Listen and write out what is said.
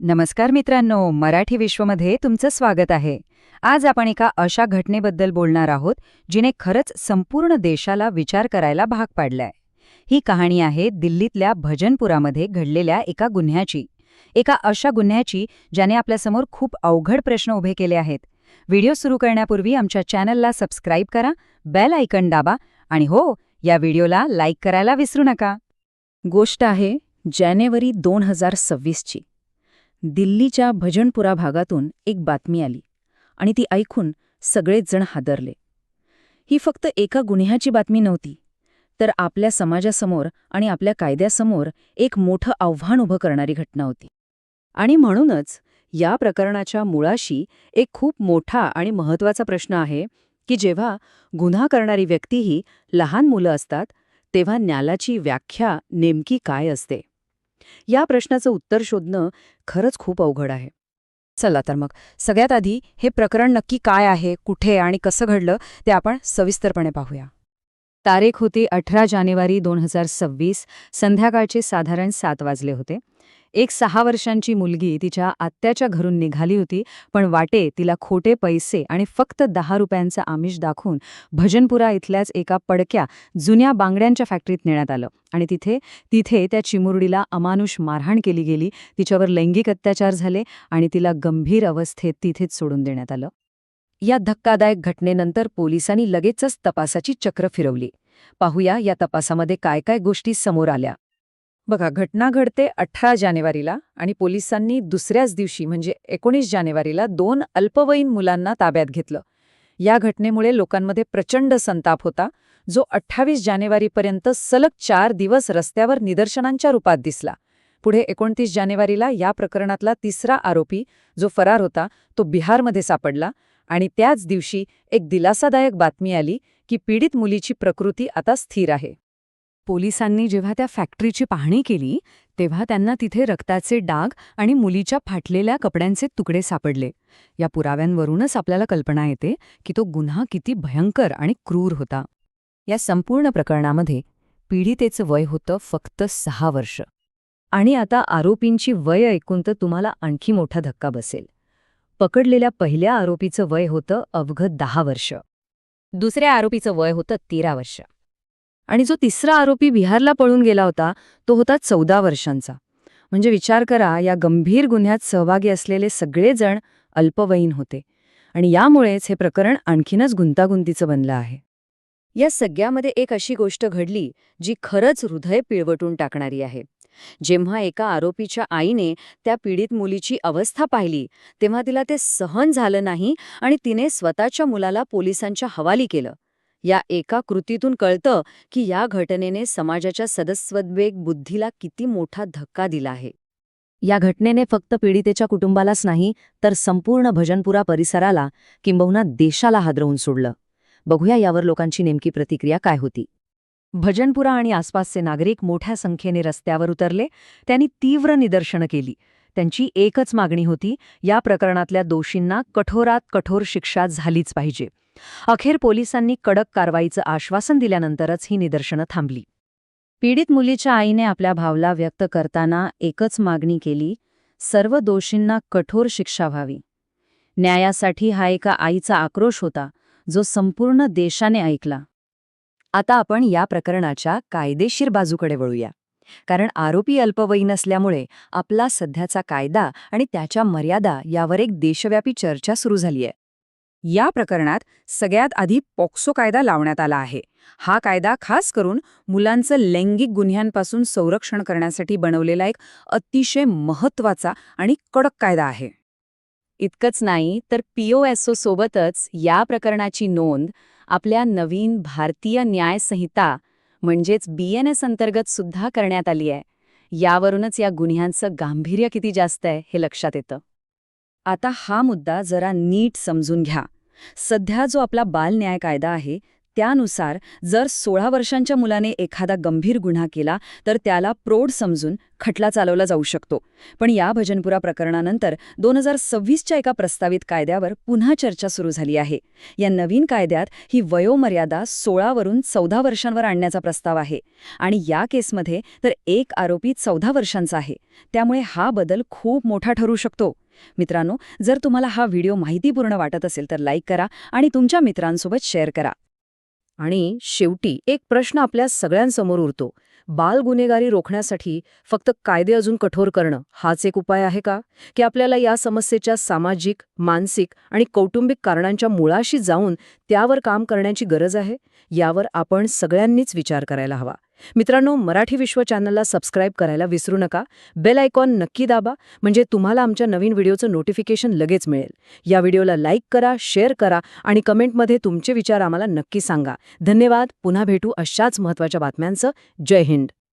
नमस्कार मित्रांनो मराठी विश्वमध्ये तुमचं स्वागत आहे. आज आपण एका अशा घटनेबद्दल बोलणार आहोत जिने खरंच संपूर्ण देशाला विचार करायला भाग पाडलाय. ही कहाणी आहे दिल्लीतल्या भजनपुरामध्ये घडलेल्या एका गुन्ह्याची. एका अशा गुन्ह्याची ज्याने आपल्यासमोर खूप अवघड प्रश्न उभे केले आहेत. व्हिडिओ सुरू करण्यापूर्वी आमच्या चॅनलला सबस्क्राईब करा बेल आयकन दाबा आणि हो या व्हिडिओला लाईक करायला विसरू नका. गोष्ट आहे जानेवारी दोन हजार सव्वीसची. दिल्लीच्या भजनपुरा भागातून एक बातमी आली आणि ती ऐकून सगळेच जण हादरले. ही फक्त एका गुन्ह्याची बातमी नव्हती तर आपल्या समाजासमोर आणि आपल्या कायद्यासमोर एक मोठं आव्हान उभं करणारी घटना होती. आणि म्हणूनच या प्रकरणाच्या मुळाशी एक खूप मोठा आणि महत्त्वाचा प्रश्न आहे की जेव्हा गुन्हा करणारी व्यक्तीही लहान मुलं असतात तेव्हा न्यायाची व्याख्या नेमकी काय असते? या प्रश्नाचं उत्तर शोधणं खरंच खूप अवघड आहे. चला तर मग सगळ्यात आधी हे प्रकरण नक्की काय आहे कुठे आणि कसं घडलं ते आपण सविस्तरपणे पाहूया. तारीख होती अठरा जानेवारी दोन हजार सव्वीस संध्याकाळचे साधारण सात वाजले होते. एक सहा वर्षांची मुलगी तिच्या आत्याच्या घरून निघाली होती पण वाटे तिला खोटे पैसे आणि फक्त दहा रुपयांचं आमिष दाखवून भजनपुरा इथल्याच एका पडक्या जुन्या बांगड्यांच्या फॅक्टरीत नेण्यात आलं. आणि तिथे तिथे त्या चिमुरडीला अमानुष मारहाण केली गेली तिच्यावर लैंगिक अत्याचार झाले आणि तिला गंभीर अवस्थेत तिथेच सोडून देण्यात आलं. या धक्कादायक घटनेनंतर पोलिसांनी लगेचच तपासाची चक्र फिरवली. पाहूया या तपासामध्ये काय काय गोष्टी समोर आल्या. बघा घटना घडते अठरा जानेवारीला आणि पोलिसांनी दुसऱ्याच दिवशी म्हणजे एकोणीस जानेवारीला दोन अल्पवयीन मुलांना ताब्यात घेतलं. या घटनेमुळे लोकांमध्ये प्रचंड संताप होता जो अठ्ठावीस जानेवारीपर्यंत सलग चार दिवस रस्त्यावर निदर्शनांच्या रूपात दिसला. पुढे एकोणतीस जानेवारीला या प्रकरणातला तिसरा आरोपी जो फरार होता तो बिहारमध्ये सापडला आणि त्याच दिवशी एक दिलासादायक बातमी आली की पीडित मुलीची प्रकृती आता स्थिर आहे. पोलिसांनी जेव्हा त्या फॅक्टरीची पाहणी केली तेव्हा त्यांना तिथे रक्ताचे डाग आणि मुलीच्या फाटलेल्या कपड्यांचे तुकडे सापडले. या पुराव्यांवरूनच आपल्याला कल्पना येते की तो गुन्हा किती भयंकर आणि क्रूर होता. या संपूर्ण प्रकरणामध्ये पीडितेचं वय होतं फक्त सहा वर्ष. आणि आता आरोपींची वय ऐकून तर तुम्हाला आणखी मोठा धक्का बसेल. पकडलेल्या पहिल्या आरोपीचं वय होतं अवघं दहा वर्ष. दुसऱ्या आरोपीचं वय होतं तेरा वर्ष. आणि जो तिसरा आरोपी बिहारला पळून गेला होता तो होता चौदा वर्षांचा. म्हणजे विचार करा या गंभीर गुन्ह्यात सहभागी असलेले सगळेजण अल्पवयीन होते. आणि यामुळेच हे प्रकरण आणखीनच गुंतागुंतीचं बनलं आहे. या सगळ्यामध्ये एक अशी गोष्ट घडली जी खरंच हृदय पिळवटून टाकणारी आहे. जेव्हा एका आरोपीच्या आईने त्या पीडित मुलीची अवस्था पाहिली तेव्हा तिला ते सहन झालं नाही आणि तिने स्वतःच्या मुलाला पोलिसांच्या हवाली केलं. या एका कृतीतून कळतं की या घटनेने समाजाच्या सदस्वद्वेग बुद्धीला किती मोठा धक्का दिला आहे. या घटनेने फक्त पीडितेच्या कुटुंबालाच नाही तर संपूर्ण भजनपुरा परिसराला किंबहुना देशाला हादरवून सोडलं. बघूया यावर लोकांची नेमकी प्रतिक्रिया काय होती. भजनपुरा आणि आसपासचे नागरिक मोठ्या संख्येने रस्त्यावर उतरले. त्यांनी तीव्र निदर्शनं केली. त्यांची एकच मागणी होती या प्रकरणातल्या दोषींना कठोरात कठोर शिक्षा झालीच पाहिजे. अखेर पोलिसांनी कडक कारवाईचं आश्वासन दिल्यानंतरच ही निदर्शनं थांबली. पीडित मुलीच्या आईने आपल्या भावला व्यक्त करताना एकच मागणी केली सर्व दोषींना कठोर शिक्षा व्हावी. न्यायासाठी हा एका आईचा आक्रोश होता जो संपूर्ण देशाने ऐकला. आता आपण या प्रकरणाच्या कायदेशीर बाजूकडे वळूया. कारण आरोपी अल्पवयीन असल्यामुळे आपला सध्याचा कायदा आणि त्याच्या मर्यादा यावर एक देशव्यापी चर्चा सुरू झालीय. या प्रकरणात सगळ्यात आधी पॉक्सो कायदा लावण्यात आला आहे. हा कायदा खास करून मुलांचं लैंगिक गुन्ह्यांपासून संरक्षण करण्यासाठी बनवलेला एक अतिशय महत्त्वाचा आणि कडक कायदा आहे. इतकंच नाही तर पीओएसओ सोबतच या प्रकरणाची नोंद आपल्या नवीन भारतीय न्याय संहिता म्हणजेच बीएनएस अंतर्गत सुद्धा करण्यात आली आहे. यावरूनच या गुन्ह्यांचं गांभीर्य किती जास्त आहे हे लक्षात येतं. आता हा मुद्दा जरा नीट समजून घ्या. सध्या जो आपला बाल न्याय कायदा आहे त्यानुसार जर सोळा वर्षांच्या मुलाने एखादा गंभीर गुन्हा केला तर त्याला प्रौढ समजून खटला चालवला जाऊ शकतो. पण या भजनपुरा प्रकरणानंतर दोन हजार सव्वीसच्या एका प्रस्तावित कायद्यावर पुन्हा चर्चा सुरू झाली आहे. या नवीन कायद्यात ही वयोमर्यादा सोळावरून चौदा वर्षांवर आणण्याचा प्रस्ताव आहे. आणि या केसमध्ये तर एक आरोपी चौदा वर्षांचा आहे. त्यामुळे हा बदल खूप मोठा ठरू शकतो. मित्रांनो जर तुम्हाला हा व्हिडिओ माहितीपूर्ण वाटत असेल तर लाईक करा आणि तुमच्या मित्रांसोबत शेअर करा. आणि शेवटी एक प्रश्न आपल्या सगळ्यांसमोर उरतो. बाल गुन्हेगारी रोखण्यासाठी फक्त कायदे अजून कठोर करणं हाच एक उपाय आहे का? की आपल्याला या समस्येच्या सामाजिक मानसिक आणि कौटुंबिक कारणांच्या मुळाशी जाऊन त्यावर काम करण्याची गरज आहे? यावर आपण सगळ्यांनीच विचार करायला हवा. मित्रांनो मराठी विश्व चॅनलला सबस्क्राईब करायला विसरू नका. बेल आयकॉन नक्की दाबा म्हणजे तुम्हाला आमच्या नवीन व्हिडिओचं नोटिफिकेशन लगेच मिळेल. या व्हिडिओला लाईक करा शेअर करा आणि कमेंटमध्ये तुमचे विचार आम्हाला नक्की सांगा. धन्यवाद पुन्हा भेटू अशाच महत्त्वाच्या बातम्यांचं. जय हिंद.